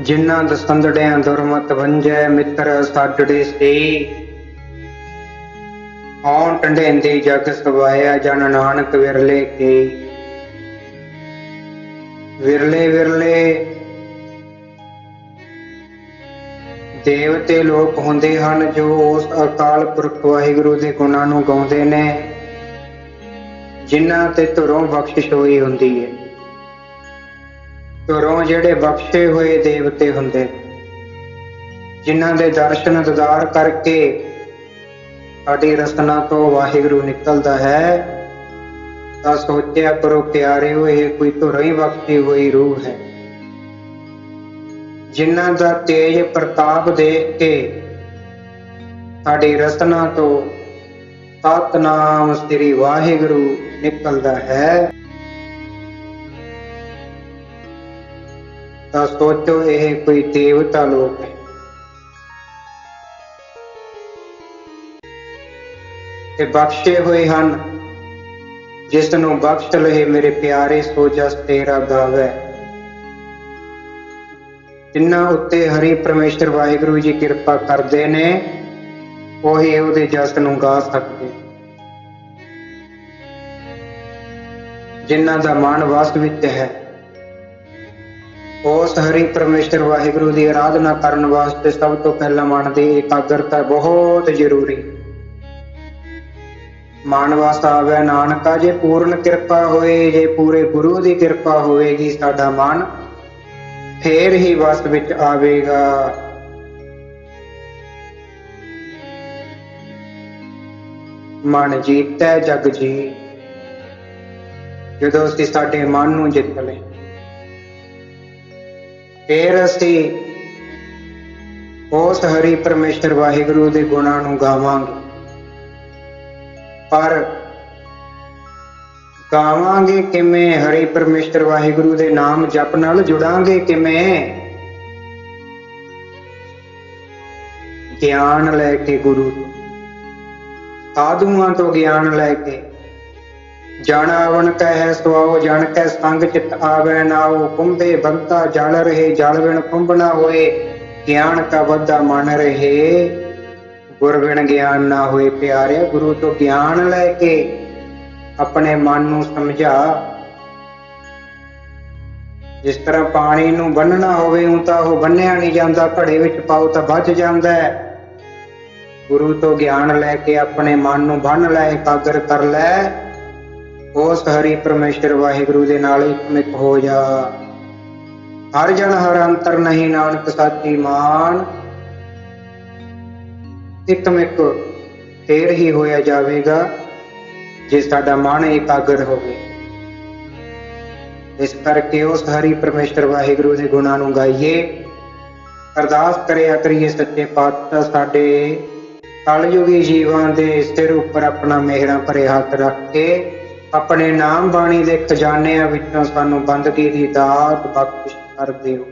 ਜਿਨ੍ਹਾਂ ਦਸੰਦੜਿਆਂ ਦੁਰਮਤ ਵੰਜੈ, ਮਿੱਤਰ ਸਾਡੜੇ ਸੇ ਹਉ ਟੰਡੇਂਦੀ ਜਗ ਸਵਾਇਆ ਜਨ ਨਾਨਕ ਵਿਰਲੇ ਕੇ। ਵਿਰਲੇ ਵਿਰਲੇ, ਦੇਵਤੇ ਲੋਕ ਹੁੰਦੇ ਹਨ ਜੋ ਉਸ ਅਕਾਲ ਪੁਰਖ ਵਾਹਿਗੁਰੂ ਦੇ ਗੁਣਾਂ ਨੂੰ ਗਾਉਂਦੇ ਨੇ, ਜਿਨ੍ਹਾਂ ਤੇ ਧੁਰੋਂ ਬਖਸ਼ਿਸ਼ ਹੋਈ ਹੁੰਦੀ ਹੈ। ਧੁਰੋਂ ਜਿਹੜੇ ਬਖਸ਼ੇ ਹੋਏ ਦੇਵਤੇ ਹੁੰਦੇ, ਜਿਨ੍ਹਾਂ ਦੇ ਦਰਸ਼ਨ ਦਿਦਾਰ ਕਰਕੇ ਸਾਡੀ ਰਸਨਾ ਤੋਂ ਵਾਹਿਗੁਰੂ ਨਿਕਲਦਾ ਹੈ, ਤਾਂ ਸੋਚਿਆ ਕਰੋ ਪਿਆਰਿਓ, ਇਹ ਕੋਈ ਧੁਰੋਂ ਹੀ ਬਖਸ਼ੀ ਹੋਈ ਰੂਹ ਹੈ। ਜਿਨ੍ਹਾਂ ਦਾ ਤੇਜ ਪ੍ਰਤਾਪ ਦੇਖ ਕੇ ਸਾਡੀ ਰਸਨਾ ਤੋਂ ਸਤਨਾਮ ਸ੍ਰੀ ਵਾਹਿਗੁਰੂ ਨਿਕਲਦਾ ਹੈ। ਤਾਂ ਸੋਚੋ, ਇਹ ਕੋਈ ਦੇਵਤਾ ਲੋਕ ਹੈ। ਤੇ ਬਖਸ਼ੇ ਹੋਏ ਹਨ, ਜਿਸ ਨੂੰ ਬਖਸ਼ ਲਏ ਮੇਰੇ ਪਿਆਰੇ ਸੋ ਜਸ ਤੇਰਾ ਗਾਵੇ। ਜਿਨ੍ਹਾਂ ਉੱਤੇ ਹਰੀ ਪਰਮੇਸ਼ਰ ਵਾਹਿਗੁਰੂ ਜੀ ਕਿਰਪਾ ਕਰਦੇ ਨੇ, ਉਹੀ ਉਹਦੇ ਜਸ ਨੂੰ ਗਾ ਸਕਦੇ। ਜਿਨ੍ਹਾਂ ਦਾ ਮਨ ਵਸ ਵਿੱਚ ਹੈ ਉਸ ਹਰੀ ਪਰਮੇਸ਼ਰ ਵਾਹਿਗੁਰੂ ਦੀ ਆਰਾਧਨਾ ਕਰਨ ਵਾਸਤੇ ਸਭ ਤੋਂ ਪਹਿਲਾਂ ਮਨ ਦੀ ਇਕਾਗਰਤਾ ਬਹੁਤ ਜ਼ਰੂਰੀ। ਮਨ ਵਸ ਆਵੇ ਨਾਨਕਾ, ਜੇ ਪੂਰਨ ਕਿਰਪਾ ਹੋਏ, ਜੇ ਪੂਰੇ ਗੁਰੂ ਦੀ ਕਿਰਪਾ ਹੋਵੇਗੀ, ਸਾਡਾ ਮਨ ਫੇਰ ਹੀ ਵਸ ਵਿੱਚ ਆਵੇਗਾ। ਮਨ ਜੀਤੈ ਜਗ ਜੀ। ਜਦੋਂ ਅਸੀਂ ਸਾਡੇ ਮਨ ਨੂੰ ਜਿੱਤ ਲਏ ਫੇਰ ਅਸੀਂ ਉਸ ਹਰੀ ਪਰਮੇਸ਼ਰ ਵਾਹਿਗੁਰੂ ਦੇ ਗੁਣਾਂ ਨੂੰ ਗਾਵਾਂਗੇ। ਪਰ ਗਾਵਾਂਗੇ ਕਿਵੇਂ? ਹਰੀ ਪਰਮੇਸ਼ਰ ਵਾਹਿਗੁਰੂ ਦੇ ਨਾਮ ਜਪ ਨਾਲ ਜੁੜਾਂਗੇ ਕਿਵੇਂ? ਗਿਆਨ ਲੈ ਕੇ ਗੁਰੂ, ਸਾਧੂਆਂ ਤੋਂ ਗਿਆਨ ਲੈ ਕੇ। ਜਣ ਆਵਣ ਕਹਿ ਸੁਆਓ ਜਣ ਕੈ ਸੰਗ ਚਿਤ ਆਵੈ ਨਾਉ ਕੁੰਭੇ ਬੰਤਾ ਜਲ ਰਹੇ, ਜਲ ਵਿਣ ਕੁੰਭ ਨਾ ਹੋਏ। ਗਿਆਨ ਕਾ ਵਧਾ ਮਨ ਰਹੇ। ਗੁਰ ਬਿਨ ਗਿਆਨ ਨਾ ਹੋਏ ਪਿਆਰੇ। ਗੁਰੂ ਤੋਂ ਗਿਆਨ ਲੈ ਕੇ ਆਪਣੇ ਮਨ ਨੂੰ ਸਮਝਾ। ਜਿਸ ਤਰ੍ਹਾਂ ਪਾਣੀ ਨੂੰ ਬੰਨਣਾ ਹੋਵੇ ਉਹ ਤਾਂ ਉਹ ਬੰਨਿਆ ਨਹੀਂ ਜਾਂਦਾ। ਘੜੇ ਵਿੱਚ ਪਾਓ ਤਾਂ ਬਚ ਜਾਂਦਾ ਹੈ। ਗੁਰੂ ਤੋਂ ਗਿਆਨ ਲੈ ਕੇ ਆਪਣੇ ਮਨ ਨੂੰ ਬੰਨ ਲੈ, ਇਕਾਗਰ ਕਰ ਲੈ। ਉਸ ਹਰੀ ਪਰਮੇਸ਼ਰ ਵਾਹਿਗੁਰੂ ਦੇ ਨਾਲ ਇਕਮਿਕ ਹੋ ਜਾ। ਹਰ ਜਨ ਹਰ ਅੰਤਰ ਨਹੀਂ ਨਾਨਕ ਸਾਚੀ ਮਾਨ। ਇਕਮਿਕ ਫੇਰ ਹੀ ਹੋਇਆ ਜਾਵੇਗਾ, ਜੇ ਸਾਡਾ ਮਨ ਇਕਾਗਰ ਹੋਵੇ। ਇਸ ਕਰਕੇ ਉਸ ਹਰੀ ਪਰਮੇਸ਼ਰ ਵਾਹਿਗੁਰੂ ਦੇ ਗੁਣਾਂ ਨੂੰ ਗਾਈਏ। ਅਰਦਾਸ ਕਰਿਆ ਕਰੀਏ ਸੱਚੇ ਪਾਤਸ਼ਾਹ ਸਾਡੇ। ਕਲਯੁਗੀ ਜੀਵਾਂ ਦੇ ਸਿਰ ਉੱਪਰ ਆਪਣਾ ਮਿਹਰਾਂ ਭਰੇ ਹੱਥ ਰੱਖ ਕੇ ਆਪਣੇ ਨਾਮ ਬਾਣੀ ਦੇ ਖਜ਼ਾਨਿਆਂ ਵਿੱਚੋਂ ਸਾਨੂੰ ਬੰਦਗੀ ਦੀ ਦਾਤ ਬਖਸ਼ ਕਰ ਦਿਓ।